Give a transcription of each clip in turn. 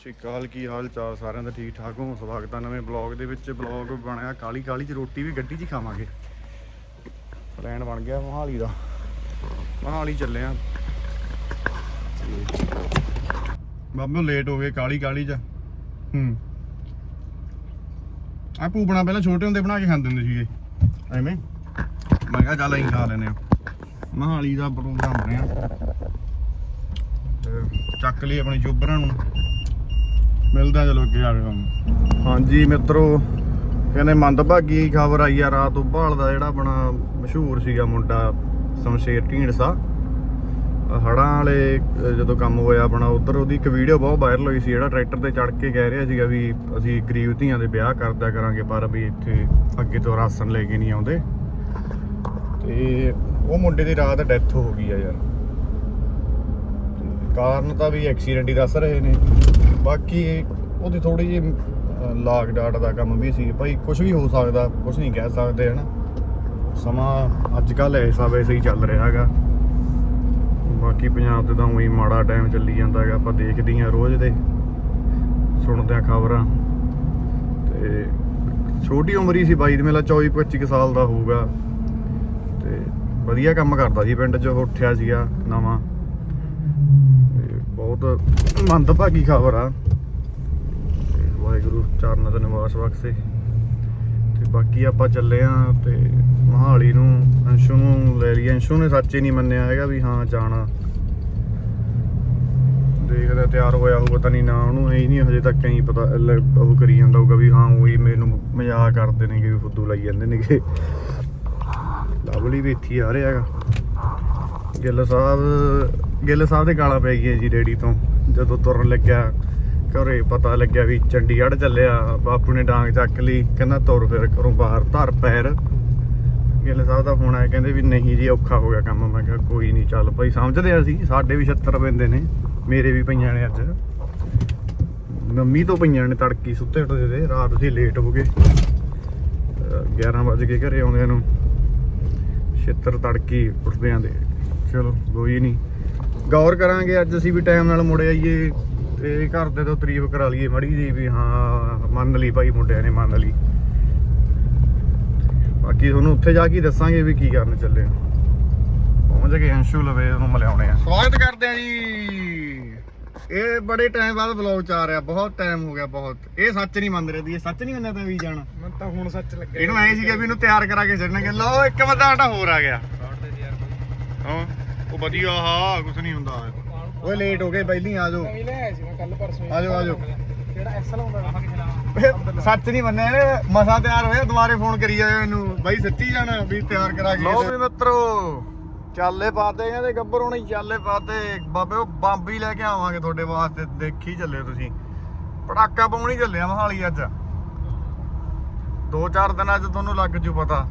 ਸ਼੍ਰੀ ਅਕਾਲ, ਕੀ ਹਾਲ ਚਾਲ? ਸਾਰਿਆਂ ਦਾ ਠੀਕ ਠਾਕ ਹੋ ਸਵਾਗਤ ਹੈ ਨਵੇਂ ਬਲੌਗ ਦੇ ਵਿੱਚ। ਬਲੌਗ ਬਣਿਆ ਕਾਲੀ ਕਾਲੀ ਚ, ਰੋਟੀ ਵੀ ਗੱਡੀ 'ਚ ਖਾਵਾਂਗੇ। ਪਲਾਨ ਬਣ ਗਿਆ ਮੋਹਾਲੀ ਦਾ। ਮੋਹਾਲੀ ਚੱਲੇ ਆ। ਬਾਬੇ ਲੇਟ ਹੋ ਗਏ ਕਾਲੀ ਕਾਲੀ ਚ। ਹੂੰ। ਆ ਪੂਪਣਾ ਪਹਿਲਾਂ ਛੋਟੇ ਹੁੰਦੇ ਬਣਾ ਕੇ ਖਾਂਦੇ ਹੁੰਦੇ ਸੀਗੇ। ਐਵੇਂ। ਮੈਂ ਕਿਹਾ ਚੱਲ ਅਸੀਂ ਖਾ ਲੈਨੇ ਆ। ਮੋਹਾਲੀ ਦਾ ਪ੍ਰੋਗਰਾਮ ਬਣਿਆ ਚੱਕ ਲਈ ਆਪਣੇ ਜੋਬਰਾਂ ਨੂੰ। ਮਿਲਦਾ ਚਲੋ ਅੱਗੇ ਆ ਕੇ ਹਾਂਜੀ, ਮਿੱਤਰੋ, ਕਹਿੰਦੇ ਮੰਦਭਾਗੀ ਖਬਰ ਆਈ ਆ, ਰਾਤ ਉਭਾਲ ਦਾ ਜਿਹੜਾ ਆਪਣਾ ਮਸ਼ਹੂਰ ਸੀਗਾ ਮੁੰਡਾ, ਸ਼ਮਸ਼ੇਰ ਢੀਂਡਸਾ। ਹੜਾਂ ਵਾਲੇ ਜਦੋਂ ਕੰਮ ਹੋਇਆ ਆਪਣਾ, ਉਧਰ ਉਹਦੀ ਇੱਕ ਵੀਡੀਓ ਬਹੁਤ ਵਾਇਰਲ ਹੋਈ ਸੀ, ਜਿਹੜਾ ਟਰੈਕਟਰ ਤੇ ਚੜ ਕੇ ਕਹਿ ਰਿਹਾ ਸੀਗਾ ਵੀ ਅਸੀਂ ਗਰੀਬ ਧੀਆਂ ਦੇ ਵਿਆਹ ਕਰਦਾ ਕਰਾਂਗੇ, ਪਰ ਵੀ ਇੱਥੇ ਅੱਗੇ ਤੋਂ ਰਾਸ਼ਨ ਲੈ ਕੇ ਨਹੀਂ ਆਉਂਦੇ। ਤੇ ਉਹ ਮੁੰਡੇ ਦੀ ਰਾਤ ਡੈਥ ਹੋ ਗਈ ਆ ਯਾਰ। ਕਾਰਨ ਤਾਂ ਵੀ ਐਕਸੀਡੈਂਟ ਹੀ ਦੱਸ ਰਹੇ ਨੇ। ਬਾਕੀ ਉਹਦੀ ਥੋੜੀ ਜਿਹੀ ਲਾਗ ਡਾਟ ਦਾ ਕੰਮ ਵੀ ਸੀ। ਭਾਈ ਕੁਝ ਵੀ ਹੋ ਸਕਦਾ ਕੁਝ ਨਹੀਂ ਕਹਿ ਸਕਦੇ, ਹਨਾ? ਸਮਾਂ ਅੱਜ ਕੱਲ ਐਸਾ ਵੈਸੇ ਹੀ ਚੱਲ ਰਿਹਾ ਹੈਗਾ। ਬਾਕੀ ਪੰਜਾਬ ਤੇ ਤਾਂ ਉਹੀ ਮਾੜਾ ਟਾਈਮ ਚੱਲੀ ਜਾਂਦਾ ਹੈਗਾ, ਆਪਾਂ ਦੇਖਦੇ ਹਾਂ ਰੋਜ਼ ਦੇ, ਸੁਣਦੇ ਆ ਖਬਰਾਂ। ਤੇ ਛੋਟੀ ਉਮਰ ਹੀ ਸੀ ਬਾਈ ਦੀ, ਮੇਲਾ 24 25 ਕੁ ਸਾਲ ਦਾ ਹੋਊਗਾ। ਤੇ ਵਧੀਆ ਕੰਮ ਕਰਦਾ ਸੀ, ਪਿੰਡ 'ਚ ਉਹ ਉੱਠਿਆ ਸੀਗਾ ਨਵਾਂ। ਬਹੁਤ ਮੰਦਭਾਗੀ ਖਬਰ ਆ। ਵਾਹਿਗੁਰੂ ਚਰਨਾਂ ਦਾ ਨਿਵਾਸ ਬਖਸ਼ੇ। ਤੇ ਬਾਕੀ ਆਪਾਂ ਚੱਲੇ ਆ ਤੇ ਮਹਾਲੀ ਨੂੰ, ਅੰਸ਼ੂ ਨੂੰ ਲੈ ਲਈ ਅੰਸ਼ੂ ਨੇ ਸੱਚੇ ਨਹੀਂ ਮੰਨਿਆ ਹੈਗਾ ਵੀ ਹਾਂ ਜਾਣਾ। ਦੇਖਦਾ ਤਿਆਰ ਹੋਇਆ ਹੋਊਗਾ ਤਾਂ ਨਹੀਂ ਨਾ ਉਹਨੂੰ। ਇਹ ਨਹੀਂ ਹਜੇ ਤੱਕ ਕਹੀਂ ਪਤਾ ਉਹ ਕਰੀ ਜਾਂਦਾ ਹੋਊਗਾ ਵੀ ਹਾਂ ਉਹੀ ਮੈਨੂੰ ਮਜ਼ਾਕ ਕਰਦੇ ਨੇ ਕਿ ਫੁੱਦੂ ਲਾਈ ਜਾਂਦੇ ਨੇ ਨੇਗੇ। ਲਵਲੀ ਵੀ ਇੱਥੇ ਆ ਰਿਹਾ ਹੈਗਾ। ਗਿੱਲ ਸਾਹਿਬ ਗਿੱਲ ਸਾਹਿਬ ਦੇ ਗਾਲਾਂ ਪੈ ਗਈਆਂ ਜੀ ਰੇੜੀ ਤੋਂ, ਜਦੋਂ ਤੁਰਨ ਲੱਗਿਆ, ਘਰੇ ਪਤਾ ਲੱਗਿਆ ਵੀ ਚੰਡੀਗੜ੍ਹ ਚੱਲਿਆ, ਬਾਪੂ ਨੇ ਡਾਂਗ ਚੱਕ ਲਈ, ਕਹਿੰਦਾ ਤੁਰ ਫਿਰ ਕਰੋ ਬਾਹਰ, ਧਰ ਪੈਰ। ਗਿੱਲ ਸਾਹਿਬ ਦਾ ਫੋਨ ਆਇਆ, ਕਹਿੰਦੇ ਵੀ ਨਹੀਂ ਜੀ, ਔਖਾ ਹੋ ਗਿਆ ਕੰਮ। ਮੈਂ ਕਿਹਾ, ਕੋਈ ਨਹੀਂ, ਚੱਲ ਭਾਈ, ਸਮਝਦੇ ਆ ਅਸੀਂ, ਸਾਡੇ ਵੀ 76 ਪੈਂਦੇ ਨੇ, ਮੇਰੇ ਵੀ ਪਈਆਂ ਨੇ ਅੱਜ। ਮੰਮੀ ਤੋਂ ਪਈਆਂ ਨੇ ਤੜਕੀ, ਸੁੱਤੇ ਉੱਠਦੇ ਦੇ ਰਾਤ ਅਸੀਂ ਲੇਟ ਹੋ ਗਏ। ਅਹ 11 ਵਜੇ ਕੇ ਘਰੇ ਆਉਂਦਿਆਂ ਨੂੰ। ਛਿੱਤਰ ਤੜਕੀ ਉੱਠਦੇ ਆਂਦੇ ਚਲੋ, ਕੋਈ ਨਹੀਂ। ਗੌਰ ਕਰਾਂਗੇ ਅੱਜ ਅਸੀਂ ਵੀ ਟਾਈਮ ਨਾਲ ਮੁੜ ਆਈਏ ਤੇ ਘਰ ਦੇ ਤੋਂ ਤਾਰੀਫ ਕਰਾ ਲਈਏ ਮੜੀ ਜੀ ਵੀ ਹਾਂ ਮੰਨ ਲਈ ਭਾਈ ਮੁੰਡਿਆਂ ਨੇ ਮੰਨ ਲਈ। ਬਾਕੀ ਤੁਹਾਨੂੰ ਉੱਥੇ ਜਾ ਕੇ ਹੀ ਦੱਸਾਂਗੇ ਵੀ ਕੀ ਕਰਨ ਚੱਲੇ ਆ। ਪਹੁੰਚ ਗਏ ਅੰਸ਼ੂ ਲਵੇ ਉਹਨੂੰ ਮਿਲਾਉਣੇ ਆ। ਸਵਾਗਤ ਕਰਦੇ ਆ ਜੀ। ਇਹ ਬੜੇ ਟਾਈਮ ਬਾਅਦ ਵਲੌਗ ਚ ਆ ਰਿਹਾ ਬਹੁਤ ਟਾਈਮ ਹੋ ਗਿਆ ਬਹੁਤ। ਇਹ ਸੱਚ ਨਹੀਂ ਮੰਨ ਰਿਹਾ ਦੀ ਇਹ ਸੱਚ ਨਹੀਂ ਮੰਨਿਆ ਤਾਂ ਵੀ ਜਾਣਾ। ਮੈਂ ਤਾਂ ਹੁਣ ਸੱਚ ਲੱਗਿਆ। ਇਹਨੂੰ ਐ ਸੀਗਾ ਵੀ ਇਹਨੂੰ ਤਿਆਰ ਕਰਾ ਕੇ ਛੱਡਣਗੇ ਲਓ ਇੱਕ ਬੰਦਾ ਸਾਡਾ ਹੋਰ ਆ ਗਿਆ। ਹਾਂ। ਉਹ ਵਧੀਆ ਹਾਂ ਕੁਝ ਨਹੀਂ ਹੁੰਦਾ। ਓਏ ਲੇਟ ਹੋ ਗਏ ਪਹਿਲੀ ਆ ਜਾਓ। ਨਵੀਂ ਲੈ ਆਇਆ ਸੀ ਮੈਂ ਕੱਲ ਪਰਸੋਂ ਹੀ। ਆ ਜਾਓ, ਆ ਜਾਓ। ਜਿਹੜਾ ਐਕਸਲ ਹੁੰਦਾ ਨਾ ਖਿਲਾਫ ਸੱਚ ਨਹੀਂ ਮੰਨਿਆ ਮਸਾ ਤਿਆਰ ਹੋਇਆ ਦੁਬਾਰੇ ਫੋਨ ਕਰੀ ਜਾਏ ਇਹਨੂੰ। ਬਾਈ ਸੱਚੀ ਜਾਣਾ ਵੀ ਤਿਆਰ ਕਰਾ ਕੇ ਲਓ ਵੀ ਮਿੱਤਰੋ ਚਾਲੇ ਪਾਤੇ ਕਹਿੰਦੇ ਗੱਬਰ ਹੋਣੀ ਚਾਲੇ ਪਾਤੇ। ਬਾਬੇ ਉਹ ਬੰਬ ਹੀ ਲੈ ਕੇ ਆਵਾਂਗੇ ਤੁਹਾਡੇ ਵਾਸਤੇ ਦੇਖੀ ਚੱਲਿਓ ਤੁਸੀਂ। ਪੜਾਕਾ ਪਾਉਣ ਹੀ ਚੱਲਿਆ ਮਹਾਲੀ ਅੱਜ। ਦੋ ਚਾਰ ਦਿਨਾਂ 'ਚ ਤੁਹਾਨੂੰ ਲੱਗ ਜੂ ਪਤਾ।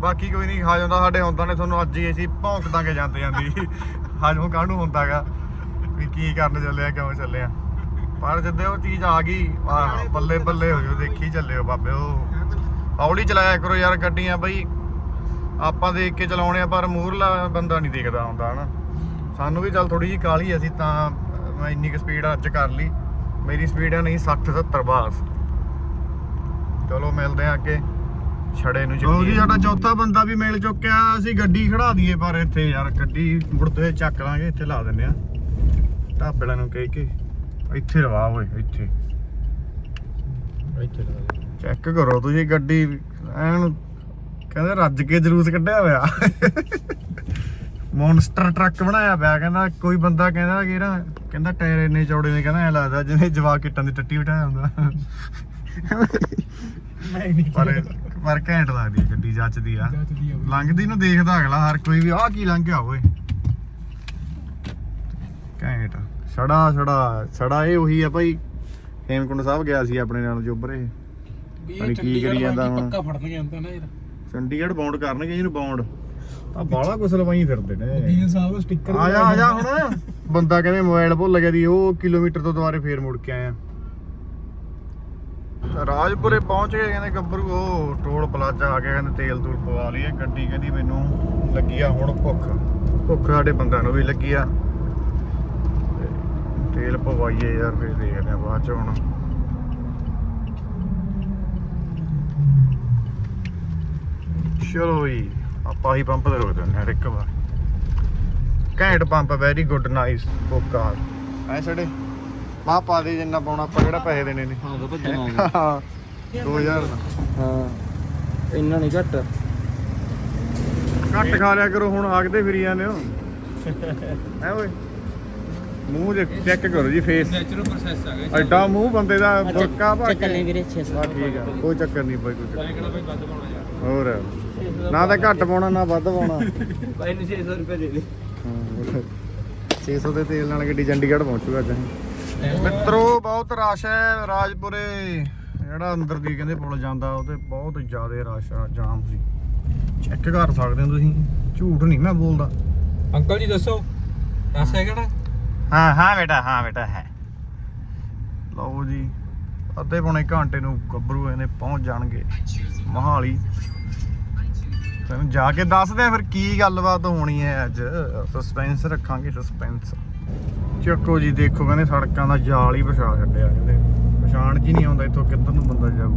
ਬਾਕੀ ਕੋਈ ਨਹੀਂ ਖਾ ਜਾਂਦਾ ਸਾਡੇ ਹੁੰਦਾ ਨੇ ਤੁਹਾਨੂੰ ਅੱਜ ਹੀ ਅਸੀਂ ਭੌਂਕ ਦਾਂਗੇ ਜਾਂਦੇ ਜਾਂਦੀ ਹਾਜੋਂ ਕਾਹਨੂੰ ਹੁੰਦਾਗਾ? ਵੀ ਕੀ ਕਰਨ ਚੱਲੇ ਆ ਕਿਉਂ ਚੱਲੇ ਆ? ਪਰ ਜਿੱਦੇ ਉਹ ਚੀਜ਼ ਆ ਗਈ ਆਹ ਬੱਲੇ ਬੱਲੇ ਹੋ ਜਾਓ ਦੇਖੀ ਚੱਲਿਓ ਬਾਬੇ ਉਹ। ਹੌਲੀ ਚਲਾਇਆ ਕਰੋ ਯਾਰ ਗੱਡੀਆਂ ਬਈ। ਆਪਾਂ ਦੇਖ ਕੇ ਚਲਾਉਣੇ ਆ ਪਰ ਮੂਹਰਲਾ ਬੰਦਾ ਨਹੀਂ ਦੇਖਦਾ ਹੁੰਦਾ ਹਨਾ? ਸਾਨੂੰ ਵੀ ਚੱਲ ਥੋੜੀ ਜੀ ਕਾਲੀ ਅਸੀਂ ਤਾਂ ਮੈਂ ਇੰਨੀ ਕੁ ਸਪੀਡ ਅੱਜ ਕਰ ਲਈ। ਮੇਰੀ ਸਪੀਡ ਹੈ ਨਹੀਂ 60 70 ਬਾਸ। ਚਲੋ ਮਿਲਦੇ ਆ ਅੱਗੇ। ਛੜੇ ਨੂੰ ਚੱਲੀਏ ਜੀ ਸਾਡਾ ਚੌਥਾ ਬੰਦਾ ਵੀ ਮਿਲ ਚੁੱਕਿਆ। ਅਸੀਂ ਗੱਡੀ ਖੜਾ ਦਈਏ ਪਰ ਇੱਥੇ ਯਾਰ ਗੱਡੀ ਮੁੜਦੇ ਚੱਕ ਲਾਂਗੇ ਇੱਥੇ ਲਾ ਦਿੰਦੇ ਆ। ਢਾਬੇਲਾਂ ਨੂੰ ਕਹਿ ਕੇ ਇੱਥੇ ਰਵਾ ਓਏ ਇੱਥੇ। ਇੱਥੇ ਲਾ ਚੈੱਕ ਕਰੋ ਤੁਸੀਂ ਗੱਡੀ ਐਨ ਕਹਿੰਦੇ ਰੱਜ ਕੇ ਜਲੂਸ ਕੱਢਿਆ ਹੋਇਆ। ਮੌਨਸਟਰ ਟਰੱਕ ਬਣਾਇਆ ਪਿਆ ਕਹਿੰਦਾ ਕੋਈ ਬੰਦਾ ਕਹਿੰਦਾ ਕਿ ਨਾ ਕਹਿੰਦਾ ਟਾਇਰ ਇੰਨੇ ਚੌੜੇ ਨੇ ਕਹਿੰਦਾ ਐ ਲੱਗਦਾ ਜਿਵੇਂ ਜਵਾਕ ਕਿੱਟਾਂ ਦੀ ਟੱਟੀ ਬਿਠਾਇਆ ਹੁੰਦਾ। ਨਹੀਂ ਨਹੀਂ ਪਰ ਪਰ ਘੈਂਟ ਲੱਗਦੀ ਹੈ ਗੱਡੀ ਜੱਚਦੀ ਆ। ਜੱਚਦੀ ਆ ਬਈ। ਲੰਘਦੀ ਨੂੰ ਦੇਖਦਾ ਅਗਲਾ ਹਰ ਕੋਈ ਵੀ ਆਹ ਕੀ ਲੰਘ ਗਿਆ ਓਏ। ਘੈਂਟ ਛੜਾ ਛੜਾ ਛੜਾ ਇਹ ਉਹੀ ਆ ਭਾਈ ਹੇਮਕੁੰਡ ਸਾਹਿਬ ਗਿਆ ਸੀ ਆਪਣੇ ਨਾਲ ਜੋਬਰੇ ਵੀ ਪਤਾ ਨੀ ਕੀ ਚੰਡੀਗੜ੍ਹ ਕਰੀ ਜਾਂਦਾ ਵਾਂਗ ਹੁਣ। ਪੱਕਾ ਫੜਨ ਜਾਂਦਾ ਨਾ ਯਾਰ ਚੰਡੀਗੜ੍ਹ ਬਾਉਂਡ ਕਰਨਗੇ ਇਹਨੂੰ ਬਾਉਂਡ ਆ ਬਾਲਾ ਕੁਛ ਲਵਾਈ ਫਿਰਦੇ ਨੇ। ਡੀਐਨ ਸਾਹਿਬ ਸਟicker ਆ ਜਾ ਆ ਜਾ ਹੁਣ। ਬੰਦਾ ਕਹਿੰਦੇ ਮੋਬਾਈਲ ਭੁੱਲ ਗਿਆ ਦੀ ਉਹ ਕਿਲੋਮੀਟਰ ਤੋਂ ਦੁਬਾਰੇ ਫੇਰ ਮੁੜ ਕੇ ਆਇਆ। ਰਾਜਪੁਰੇ ਪਹੁੰਚ ਗਏ, ਕਹਿੰਦੇ ਗੱਭਰੂ, ਉਹ ਟੋਲ ਪਲਾਜ਼ਾ ਆ ਗਿਆ, ਕਹਿੰਦੇ ਤੇਲ ਤੂਲ ਪਵਾ ਲਈਏ, ਗੱਡੀ ਕਹਿੰਦੀ ਮੈਨੂੰ ਲੱਗੀ ਆ ਹੁਣ ਭੁੱਖ। ਭੁੱਖ ਸਾਡੇ ਬੰਦਿਆਂ ਨੂੰ ਵੀ ਲੱਗੀ ਆ। ਤੇਲ ਪਵਾਈਏ ਯਾਰ, ਫਿਰ ਦੇਖਦੇ ਆ ਬਾਅਦ ਚ ਹੁਣ। ਚਲੋ ਜੀ, ਆਪਾਂ ਹੀ ਪੰਪ ਤੇ ਰੋਕ ਦਿੰਦੇ ਹਾਂ ਇੱਕ ਵਾਰ। ਘੈਂਟ ਪੰਪ ਵੈਰੀ ਗੁੱਡ ਨਾਈਸ ਕੋਕਾ ਐ ਛੜੇ ਮਾਂ ਪਾ ਦੇ ਜਿੰਨਾ ਪਾਉਣਾ ਆਪਾਂ ਕਿਹੜਾ ਪੈਸੇ ਦੇਣੇ ਨੇ। ਹਾਂ ਹਾਂ 2000 ਦਾ। ਹਾਂ। ਇੰਨਾ ਨਹੀਂ ਘੱਟ। ਘੱਟ ਖਾ ਲਿਆ ਕਰੋ ਹੁਣ ਆਗਦੇ ਫਿਰੀ ਜਾਂਦੇ ਹੋ। ਐ ਓਏ? ਮੂੰਹ ਦੇ ਚੈੱਕ ਕਰੋ ਜੀ ਫੇਸ ਨੈਚੁਰਲ ਪ੍ਰੋਸੈਸ ਆ ਗਿਆ ਐਡਾ ਮੂੰਹ ਬੰਦੇ ਦਾ ਬੁਰਕਾ ਭਾ ਚੱਕਰ ਨਹੀਂ ਵੀਰੇ 600 ਬਾ ਠੀਕ ਆ ਕੋਈ ਚੱਕਰ ਨਹੀਂ ਬਾਈ ਕੋਈ ਚੱਕਰ ਕਿਹੜਾ ਬਈ ਵੱਧ ਪਾਉਣਾ ਯਾਰ। ਹੋਰ ਨਾ ਤਾਂ ਘੱਟ ਪਾਉਣਾ ਨਾ ਵੱਧ ਪਾਉਣਾ। ਭਾਈ ਨੂੰ 600 ਰੁਪਏ ਦੇ ਦੇ। ਹਾਂ, 600 ਦੇ ਤੇਲ ਨਾਲ ਗੱਡੀ ਚੰਡੀਗੜ੍ਹ ਪਹੁੰਚੂਗਾ ਅੱਜ। ਮਿੱਤਰੋ ਬਹੁਤ ਰਸ਼ ਹੈ ਰਾਜਪੁਰੇ। ਜਿਹੜਾ ਅੰਦਰ ਦੀ ਕਹਿੰਦੇ ਪੁਲ ਜਾਂਦਾ ਉਹਦੇ ਬਹੁਤ ਜ਼ਿਆਦਾ ਰਸ਼ ਆ ਜਾਮ ਸੀ। ਚੈੱਕ ਕਰ ਸਕਦੇ ਹੋ ਤੁਸੀਂ। ਝੂਠ ਨਹੀਂ ਮੈਂ ਬੋਲਦਾ। ਅੰਕਲ ਜੀ ਦੱਸੋ। ਰਸ ਹੈ ਕਿਹੜਾ? ਹਾਂ ਹਾਂ ਬੇਟਾ ਹਾਂ ਬੇਟਾ ਹੈ। ਲਓ ਜੀ ਅੱਧੇ ਪੌਣੇ ਘੰਟੇ ਨੂੰ ਗੱਭਰੂ ਇਹਨੇ ਪਹੁੰਚ ਜਾਣਗੇ। ਮਹਾਲੀ। ਤੈਨੂੰ ਜਾ ਕੇ ਦੱਸਦੇ ਆ ਫਿਰ ਕੀ ਗੱਲਬਾਤ ਹੋਣੀ ਹੈ ਅੱਜ। ਸਸਪੈਂਸ ਰੱਖਾਂਗੇ ਸਸਪੈਂਸ ਚੱਕੋ ਜੀ, ਦੇਖੋ ਕਹਿੰਦੇ ਸੜਕਾਂ ਦਾ ਜਾਲ ਹੀ ਵਿਛਾ ਛੱਡਿਆ ਕਹਿੰਦੇ। ਪਛਾਣ ਜੀ ਨਹੀਂ ਆਉਂਦਾ ਇੱਥੋਂ ਕਿੱਧਰ ਨੂੰ ਬੰਦਾ ਜਾਊ।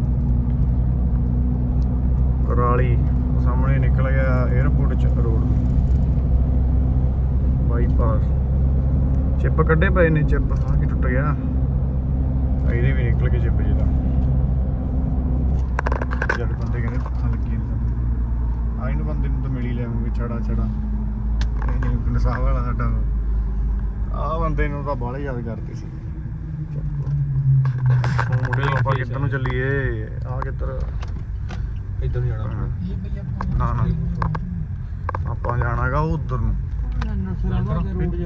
ਕਰਾਲੀ ਸਾਹਮਣੇ ਨਿਕਲ ਗਿਆ 에어ਪੋਰਟ ਚ ਰੋਡ ਬਾਈਪਾਸ ਚਿੱਪ ਕੱਢੇ ਪਏ ਨੇ ਚਿੱਪ ਆ ਕੀ ਟੁੱਟ ਗਿਆ। ਆ ਇਹਦੇ ਵੀ ਨਿਕਲ ਕੇ ਚਿੱਪ ਜਿਹਦਾ ਜਦ ਬੰਦੇ ਕਹਿੰਦੇ ਪੱਖਾਂ ਲੱਗੀ ਜਾਂਦਾ। ਆ ਇਹਨੂੰ ਬੰਦੇ ਨੂੰ ਤਾਂ ਮਿਲ ਹੀ ਲੈਵਾਂਗੇ ਛੜਾ ਛੜਾ ਇਹ ਨਹੀਂ ਨਸਾਹ ਵਾਲਾ ਸਾਡਾ। ਆ ਬੰਦੇ ਨੂੰ ਤਾਂ ਬਾਹਲੇ ਯਾਦ ਕਰਦੀ ਸੀ। ਚੱਕੋ ਹੁਣ ਮੁੰਡੇ ਨੂੰ ਆਪਾਂ ਕਿੱਧਰ ਨੂੰ ਚੱਲੀਏ? ਆ ਕਿੱਧਰ? ਇੱਧਰ ਨੂੰ ਜਾਣਾ। ਇਹ ਨਾ ਨਾ। ਆਪਾਂ ਜਾਣਾਗਾ ਉਧਰ ਨੂੰ।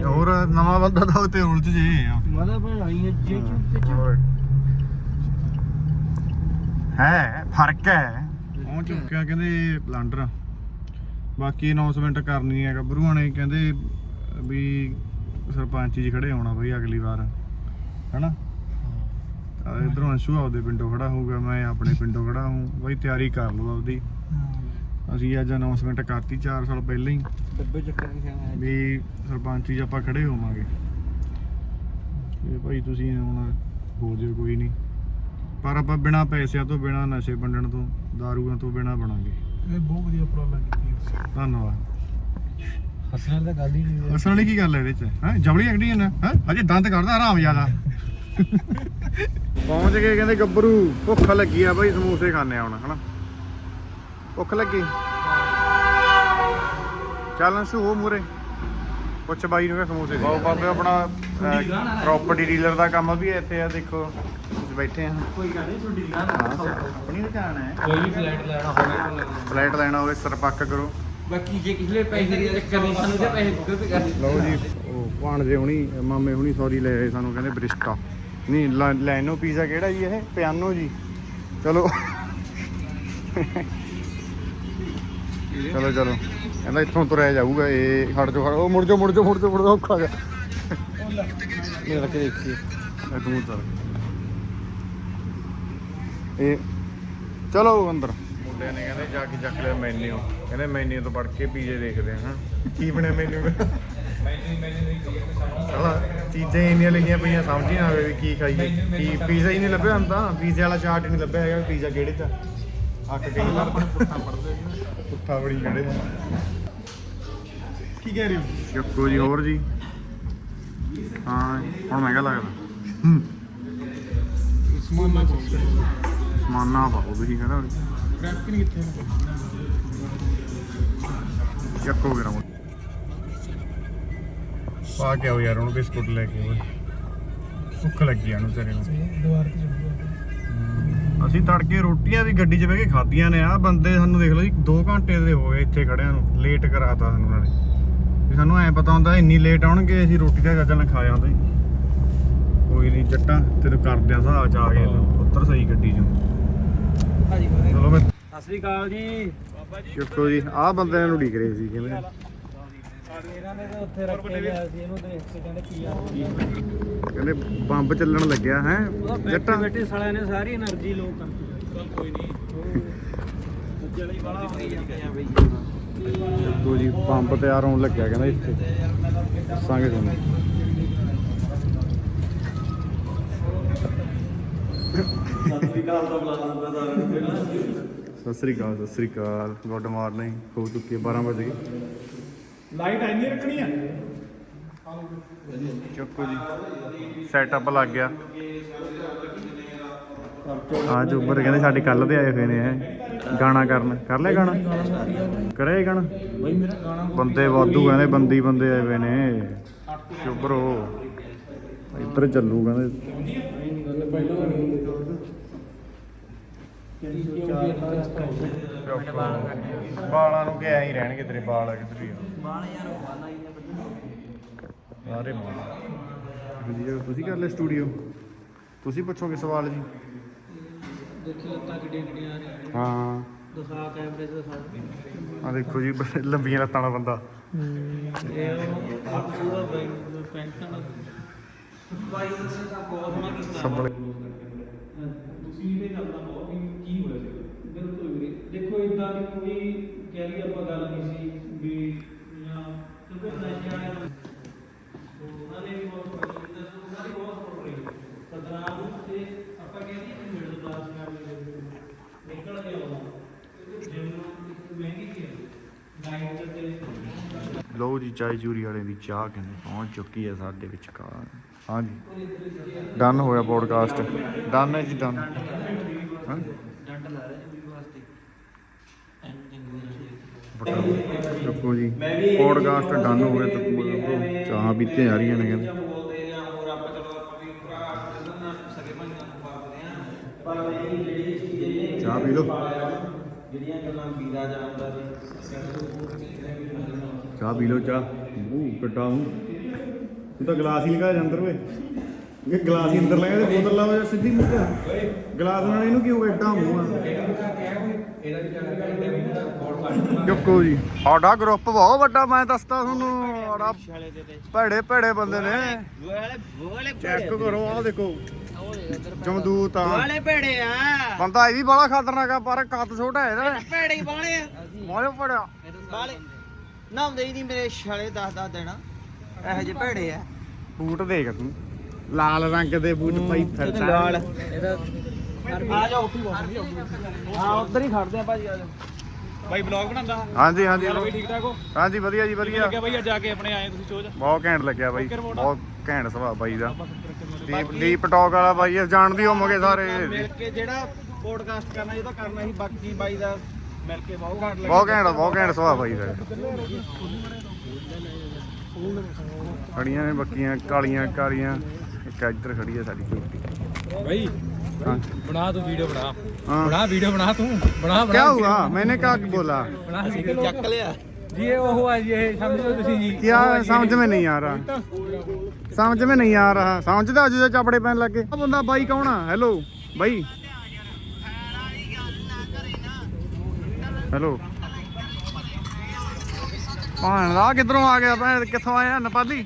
ਹੋਰ ਨਵਾਂ ਬੰਦਾ ਤਾਂ ਉੱਤੇ ਉਲਝ ਜੇ ਇਹ ਜੇ ਹੋਰ। ਹੈ ਫ਼ਰਕ ਹੈ। ਪਹੁੰਚ ਚੁੱਕਿਆ ਕਹਿੰਦੇ ਬਲੰਡਰ। ਬਾਕੀ ਅਨਾਉਂਸਮੈਂਟ ਕਰਨੀ ਹੈ ਗੱਭਰੂਆਂ ਨੇ ਕਹਿੰਦੇ ਵੀ ਸਰਪੰਚੀ 'ਚ ਖੜੇ ਹੋਣਾ ਬਈ ਅਗਲੀ ਵਾਰ ਹੈਨਾ? ਇਧਰੋਂ ਅੰਸ਼ੂ ਆਪਦੇ ਪਿੰਡੋਂ ਖੜਾ ਹੋਊਗਾ ਮੈਂ ਆਪਣੇ ਪਿੰਡੋਂ ਖੜਾ ਹੂੰ ਬਈ ਤਿਆਰੀ ਕਰ ਲਓ ਆਪਦੀ। ਅਸੀਂ ਅੱਜ ਅਨਾਉਂਸਮੈਂਟ ਕਰਤੀ 4 ਸਾਲ ਪਹਿਲਾਂ ਹੀ। ਡੱਬੇ ਖਾਣਾ ਵੀ ਸਰਪੰਚੀ 'ਚ ਆਪਾਂ ਖੜੇ ਹੋਵਾਂਗੇ। ਇਹ ਭਾਈ ਤੁਸੀਂ ਹੁਣ ਹੋ ਜਿਓ ਕੋਈ ਨਹੀਂ। ਪਰ ਆਪਾਂ ਬਿਨਾ ਪੈਸਿਆਂ ਤੋਂ ਬਿਨਾ ਨਸ਼ੇ ਵੰਡਣ ਤੋਂ ਦਾਰੂਆਂ ਤੋਂ ਬਿਨਾ ਬਣਾਂਗੇ। ਇਹ ਬਹੁਤ ਵਧੀਆ ਉਪਰਾਲਾ ਕੀਤੀ ਧੰਨਵਾਦ। ਹੱਸਣ ਦਾ ਗੱਲ ਹੀ ਨਹੀਂ ਅਸਲ ਵਾਲੀ ਕੀ ਗੱਲ ਹੈ ਇਹਦੇ 'ਚ? ਹੈ? ਜਬੜੀ ਅਗੜੀ ਹੈ ਨਾ? ਹੈ? ਅਜੇ ਦੰਦ ਕੱਢਦਾ ਆਰਾਮ ਜ਼ਿਆਦਾ। ਪਹੁੰਚ ਗਏ ਕਹਿੰਦੇ ਗੱਭਰੂ। ਭੁੱਖ ਲੱਗੀ ਆ ਭਾਈ ਸਮੋਸੇ ਖਾਣੇ ਆ ਹੁਣ ਹਨਾ? ਭੁੱਖ ਲੱਗੀ? ਚੱਲ ਅੰਸ਼ੂ ਹੋ ਮੂਰੇ ਪੁੱਛ ਬਾਈ ਨੂੰ ਕਿ ਸਮੋਸੇ ਦੇ ਬਾਬੇ ਆਪਣਾ ਪ੍ਰਾਪਰਟੀ ਡੀਲਰ ਦਾ ਕੰਮ ਵੀ ਇੱਥੇ ਆ ਦੇਖੋ। ਅਸੀਂ ਬੈਠੇ ਆ। ਕੋਈ ਗੱਲ ਨਹੀਂ ਤੁਹਾਡੀ ਦੁਕਾਨ ਹਾਂ ਆਪਣੀ ਦੁਕਾਨ ਹੈ। ਕੋਈ ਵੀ ਫਲੈਟ ਲੈਣਾ ਹੋਵੇ ਫਲੈਟ ਲੈਣਾ ਹੋਵੇ ਸਰਪੱਕ ਕਰੋ। ਬਾਕੀ ਜੇ ਕਿਸੇ ਪੈਸੇ ਦੀ ਚੱਕਰ ਨਹੀਂ ਸਾਨੂੰ ਤੇ ਪੈਸੇ ਗੂਗਲ ਪੇ ਕਰ ਲਓ ਜੀ ਉਹ ਭਾਣਜੇ ਹੁਣੀ ਮਾਮੇ ਹੁਣੀ ਸੌਰੀ ਲੈ ਆਏ ਸਾਨੂੰ ਕਹਿੰਦੇ ਬ੍ਰਿਸਟਾ ਨਹੀਂ ਲੈਨੋ ਪੀਜ਼ਾ ਕਿਹੜਾ ਜੀ ਇਹ? ਪਿਆਨੋ ਜੀ। ਚਲੋ। ਚਲੋ ਚਲੋ। ਕਹਿੰਦਾ ਇੱਥੋਂ ਤੁਰਿਆ ਜਾਊਗਾ ਇਹ ਖੜ ਜੋ ਖੜ ਉਹ ਮੁੜ ਜੋ ਮੁੜ ਜੋ ਮੁੜ ਜੋ ਮੁੜ ਜੋ ਔਖਾ ਗਿਆ ਇਹ ਰੱਖ ਕੇ ਦੇਖੀਏ। ਇਹ ਤੂੰ ਚੱਲ। ਇਹ ਚਲੋ ਅੰਦਰ। ਮੁੰਡਿਆਂ ਨੇ ਕਹਿੰਦੇ ਜਾ ਕੇ ਚੱਕ ਲਿਆ ਮੈਨੂ ਕਹਿੰਦੇ ਮੈਨੂ ਤੋਂ ਪੜ ਕੇ ਪੀਜ਼ੇ ਦੇਖਦੇ ਹਾਂ। ਕੀ ਬਣਿਆ ਮੈਨੂ ਸਾਲਾ ਚੀਜ਼ਾਂ ਹੀ ਇੰਨੀਆਂ ਲੱਗੀਆਂ ਪਈਆਂ ਸਮਝ ਹੀ ਨਾ ਆਵੇ ਵੀ ਕੀ ਖਾਈਏ। ਕੀ ਪੀਜ਼ਾ ਹੀ ਨਹੀਂ ਲੱਭਿਆ ਤਾਂ ਪੀਜ਼ੇ ਵਾਲਾ ਚਾਰਟ ਨਹੀਂ ਲੱਭਿਆ ਹੈਗਾ ਪੀਜ਼ਾ ਕਿਹੜੇ ਚ? ਅੱਕ ਗਈ ਵਾਰ ਪੁੱਠਾ ਪੜਦੇ ਪੁੱਠਾ ਬੜੀ ਕਿਹੜੇ ਕੀ ਕਹਿ ਰਹੇ ਹੋ? ਚੱਕੋ ਜੀ ਹੋਰ ਜੀ। ਹਾਂ ਹੁਣ ਮਹਿੰਗਾ ਲੱਗਦਾ। ਸਮਾਨ ਨਾ ਪਾਓ। ਸਮਾਨਾ ਪਾਓ ਤੁਸੀਂ ਕਹਿੰਦਾ। ਰੈਪ ਨਹੀਂ ਕਿੱਥੇ ਨੇ ਚੱਕੋ ਗਰਾ ਪਾ ਕੇ ਆਓ ਯਾਰ ਉਹਨੂੰ ਬਿਸਕੁਟ ਲੈ ਕੇ ਓਏ ਭੁੱਖ ਲੱਗੀ ਆ ਉਹਨੂੰ ਤੇਰੇ ਨੂੰ। ਦੁਆਰ ਤੇ ਅਸੀਂ ਤੜਕੇ ਰੋਟੀਆਂ ਵੀ ਗੱਡੀ 'ਚ ਬਹਿ ਕੇ ਖਾਧੀਆਂ ਨੇ। ਆ ਬੰਦੇ ਸਾਨੂੰ ਦੇਖ ਲਓ ਜੀ 2 ਘੰਟੇ ਦੇ ਹੋ ਗਏ ਇੱਥੇ ਖੜਿਆਂ ਨੂੰ। ਲੇਟ ਕਰਾਤਾ ਸਾਨੂੰ ਉਹਨਾਂ ਨੇ। ਵੀ ਸਾਨੂੰ ਐ ਪਤਾ ਹੁੰਦਾ ਇੰਨੀ ਲੇਟ ਆਉਣਗੇ ਅਸੀਂ ਰੋਟੀ ਦਾ ਨਾਲ ਖਾ ਜਾਂਦੇ ਕੋਈ ਨਹੀਂ ਜੱਟਾਂ ਤੈਨੂੰ ਕਰਦੇ ਆ ਹਿਸਾਬ ਚ ਆ ਗਏ। ਉੱਤਰ ਸਹੀ ਗੱਡੀ 'ਚੋਂ। ਭਾਜੀ ਚਲੋ ਮੈਂ ਸਤਿ ਸ੍ਰੀ ਅਕਾਲ ਜੀ। ਸ਼ੁਕਰ ਜੀ ਆਹ ਬੰਦੇ ਨੂੰ ਉਡੀਕ ਰਹੇ ਸੀ ਕਿਵੇਂ। ਇਹਨਾਂ ਨੇ ਤਾਂ ਉੱਥੇ ਰੱਖਿਆ ਗਿਆ ਸੀ ਇਹਨੂੰ ਦੇਖ ਕੇ ਕਹਿੰਦੇ ਕੀ ਆ ਕਹਿੰਦੇ ਬੰਬ ਚੱਲਣ ਲੱਗਿਆ ਹੈ ਜੱਟਾਂ। ਬੈਠੇ ਸਾਲਿਆਂ ਨੇ ਸਾਰੀ એનર્ਜੀ ਲੋ ਕਰਤੀ ਕੋਈ ਨਹੀਂ। ਜਲੀ ਵਾਲਾ ਹੋਈ ਜਾਂਦੇ ਬਈ। ਦੇਖੋ ਜੀ ਪੰਪ ਤਿਆਰ ਹੋਣ ਲੱਗਿਆ ਕਹਿੰਦਾ ਇੱਥੇ। ਦੱਸਾਂਗੇ ਤੁਹਾਨੂੰ ਸਤਿ ਸ੍ਰੀ ਅਕਾਲ ਸਤਿ ਸ੍ਰੀ ਅਕਾਲ। Good morning. ਹੋ ਚੁੱਕੀ ਹੈ 12 ਵਜੇ ਲਾਈਟ ਐਨੀ ਰੱਖਣੀ ਆ। ਚੁੱਕੋ ਜੀ। ਸੈਟਅਪ ਲੱਗ ਗਿਆ। ਹਾਂ ਜੋ ਉੱਪਰ ਕਹਿੰਦੇ ਸਾਡੇ ਕੱਲ ਦੇ ਆਏ ਹੋਏ ਨੇ ਇਹ ਗਾਣਾ ਕਰਨ। ਕਰ ਲਿਆ ਗਾਣਾ? ਕਰੇ ਗਾਣਾ? ਬਈ ਮੇਰਾ ਗਾਣਾ ਬੰਦੇ ਵਾਧੂ ਕਹਿੰਦੇ ਬੰਦੀ ਬੰਦੇ ਆਏ ਹੋਏ ਨੇ। ਸ਼ੁਭਰੋ ਇੱਧਰ ਚੱਲੂ ਕਹਿੰਦੇ। ਵਾਲਾਂ ਨੂੰ ਕਿਹਾ ਹੀ ਰਹਿਣਗੇ ਤੇਰੇ ਵਾਲ ਕਿੱਧਰ ਹੀ ਵਾਲ ਯਾਰ ਵਾਲਾਂ ਹੀ ਨੇ ਵਧੀਆ ਤੁਸੀਂ ਕਰ ਲੈ ਸਟੂਡੀਓ ਤੁਸੀਂ ਪੁੱਛੋਗੇ ਸਵਾਲ ਜੀ? ਦੇਖੀ ਲੱਤਾਂ ਕਿੱਡੀਆਂ ਕਿੱਡੀਆਂ ਆ ਰਹੀਆਂ ਹਾਂ। ਦਿਖਾ ਕੈਮਰੇ ਤੇ ਦਿਖਾ ਆ ਦੇਖੋ ਜੀ ਲੰਬੀਆਂ ਲੱਤਾਂ ਵਾਲਾ ਬੰਦਾ। ਇਹ ਉਹ ਪੂਰਾ ਪੈਂਟ ਨਾਲ ਬਾਈ ਦਾ ਕੀਤਾ। ਤੁਸੀਂ ਇਹ ਦਾ ਬਹੁਤ ਹੀ ਕੀ ਹੋਇਆ ਸੀ ਬਿਲਕੁਲ ਵੀਰੇ ਦੀ ਕੋਈ ਕਹਿ ਲਈ ਆਪਾਂ ਗੱਲ ਨਹੀਂ ਸੀ ਵੀ ਜਾਂ ਕਿਉਂਕਿ ਨਸ਼ੇ ਵਾਲੇ ਨੂੰ ਉਹਨਾਂ ਨੇ ਵੀ ਬਹੁਤ ਸਪੋਰਟ ਕੀਤਾ ਸੀ ਉਹਨਾਂ ਦੀ ਬਹੁਤ ਸਪੋਰਟ ਰਹੀ ਸਤਨਾਮ ਨੂੰ ਤੇ ਆਪਾਂ ਕਹਿੰਦੇ ਕਿ ਮਿਡਲ ਕਲਾਸ ਫੈਮਿਲੀ ਦੇ ਵਿੱਚੋਂ ਨਿਕਲ ਕੇ ਆਉਂਦਾ। ਕਿਉਂਕਿ ਜਿਮ ਇੱਕ ਮਹਿੰਗੀ ਚੀਜ਼ ਹੈ ਨਾਈਟ ਤੇ ਲਓ ਜੀ ਚਾय ਚੂਰੀ ਵਾਲੇ ਦੀ ਚਾਹ ਕਹਿੰਦੇ ਪਹੁੰਚ ਚੁੱਕੀ ਹੈ ਸਾਡੇ ਵਿਚਕਾਰ। ਹਾਂਜੀ। ਡਨ ਹੋਇਆ ਪੋਡਕਾਸਟ ਡਨ ਹੈ ਜੀ ਡਨ ਹਾਂ ਡੰਡ ਲਾ ਰਹੇ ਵੀ ਵਾਸਤੇ ਐਂਡਿੰਗ ਦੇਖੋ ਜੀ ਪੋਡਕਾਸਟ ਡਨ ਹੋ ਗਿਆ ਤੇ ਮਤਲਬ ਚਾਹ ਪੀਤੇ ਆ ਰਹੀਆਂ ਨੇ ਕਹਿੰਦੇ। ਵੀ ਨੂੰ ਚਾਹ ਪੀ ਲਓ। ਜਿਹੜੀਆਂ ਗੱਲਾਂ ਜਾਣਦਾ ਚਾਹ ਪੀ ਲਓ ਚਾਹ। ਉਹ ਕੱਟਾ ਹੂੰ ਤੂੰ ਤਾਂ ਗਲਾਸ ਹੀ ਲਗਾ ਜਾ ਅੰਦਰ ਓਏ। ਇਹ ਗਲਾਸ ਹੀ ਅੰਦਰ ਲਗਾ ਤੇ ਬੋਤਲ ਲਾਓ ਜਾਂ ਸਿੱਧੀ ਮੂੰਹ ਤੇ ਗਲਾਸ ਨਾਲ ਇਹਨੂੰ ਕਿਉਂ ਐਡਾ ਮੂੰਹ ਆ? ਚੁੱਕੋ ਜੀ। ਸਾਡਾ ਗਰੁੱਪ ਬਹੁਤ ਵੱਡਾ ਮੈਂ ਦੱਸਦਾ ਤੁਹਾਨੂੰ। ਸਾਡਾ ਭੜੇ ਭੜੇ ਬੰਦੇ ਨੇ। ਚੈੱਕ ਕਰੋ ਆਹ ਦੇਖੋ। ਜਮਦੂਤ ਆ। ਵਾਲੇ ਭੇੜੇ ਆ। ਬੰਦਾ ਇਹ ਵੀ ਬੜਾ ਖਤਰਨਾਕ ਆ ਪਰ ਕੱਦ ਛੋਟਾ ਹੈ ਇਹਦਾ। ਭੇੜੇ ਹੀ ਵਾਲੇ ਆ। ਮੋਏ ਪੜਿਆ ਵਾਲੇ ਨਾਉਂਦੇ ਹੀ ਨਹੀਂ ਮੇਰੇ ਛਾਲੇ ਦੱਸ ਦੱਸ ਦੇਣਾ ਇਹੋ ਜਿਹੇ ਭੇੜੇ ਆ। ਬੂਟ ਦੇਖ ਤੂੰ। ਲਾਲ ਰੰਗ ਦੇ ਬੂਟ ਪਾਈ ਫਿਰਦਾ। ਲਾਲ ਇਹਦਾ ਆ ਜਾ ਉੱਥੇ ਹਾਂ ਉੱਧਰ ਹੀ ਖੜਦੇ ਆ ਭਾਜੀ ਆ ਜਾ ਬਾਈ ਬਲੌਗ ਬਣਾਉਂਦਾ? ਹਾਂਜੀ ਹਾਂਜੀ। ਬਾਈ ਠੀਕ ਠਾਕ ਹੋ? ਹਾਂਜੀ ਵਧੀਆ ਜੀ ਵਧੀਆ। ਲੱਗਿਆ ਬਾਈ ਅੱਜ ਆ ਕੇ ਆਪਣੇ ਆਏ ਤੁਸੀਂ ਸੋਚ? ਬਹੁਤ ਘੈਂਟ ਲੱਗਿਆ ਬਾਈ। ਬਹੁਤ ਘੈਂਟ ਸੁਭਾਅ ਬਾਈ ਦਾ। ਡੀਪ ਡੀਪ ਟਾਕ ਵਾਲਾ ਬਾਈ ਇਹ ਜਾਣਦੀ ਹੋਵੋਗੇ ਸਾਰੇ। ਮਿਲ ਕੇ ਜਿਹੜਾ ਪੋਡਕਾਸਟ ਕਰਨਾ ਇਹ ਤਾਂ ਕਰਨਾ ਸੀ ਬਾਕੀ ਬਾਈ ਦਾ ਮਿਲ ਕੇ ਬਹੁਤ ਘੱਟ ਬਹੁਤ ਘੈਂਟ ਬਹੁਤ ਘੈਂਟ ਸੁਭਾਅ ਬਾਈ ਦਾ। ਖੜੀਆਂ ਨੇ ਬੱਕੀਆਂ ਕਾਲੀਆਂ ਕਾਲੀਆਂ। ਇੱਕ ਇੱਧਰ ਖੜੀ ਹੈ ਸਾਡੀ ਕੁੜੀ। ਬਾਈ ਹਾਂ ਬਣਾ ਤੂੰ ਵੀਡੀਓ ਬਣਾ ਹਾਂ ਬਣਾ ਵੀਡੀਓ ਬਣਾ ਤੂੰ ਬਣਾ क्या हुआ मैंने क्या बोला ਬਣਾ ਚੱਕ ਲਿਆ ਜੀ ਇਹ ਉਹ ਆ ਜੀ ਇਹ ਸਮਝੋ ਤੁਸੀਂ ਜੀ क्या समझ में नहीं आ रहा समझ में नहीं आ रहा समझदा जो चापड़े पैन लग गए बंदा बाई कौन है हेलो बाई हेलो ਭਾਣ ਦਾ ਕਿੱਧਰੋਂ ਆ ਗਿਆ ਭੈਣ ਕਿੱਥੋਂ ਆਇਆ ਨੇਪਾਲੀ